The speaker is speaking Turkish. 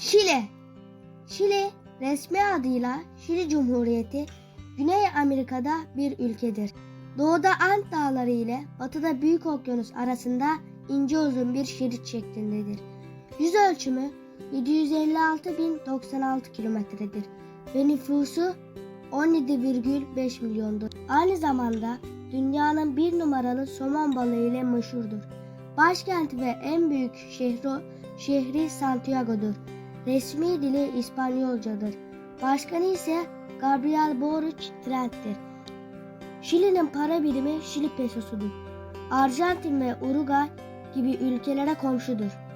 Şili Şili resmi adıyla Şili Cumhuriyeti Güney Amerika'da bir ülkedir. Doğuda Ant Dağları ile batıda Büyük Okyanus arasında ince uzun bir şerit şeklindedir. Yüz ölçümü 756.096 kilometredir ve nüfusu 17,5 milyondur. Aynı zamanda dünyanın bir numaralı somon balığı ile meşhurdur. Başkenti ve en büyük şehri, şehri Santiago'dur. Resmi dili İspanyolcadır. Başkanı ise Gabriel Boric Trent'tir. Şili'nin para birimi Şili pesosudur. Arjantin ve Uruguay gibi ülkelere komşudur.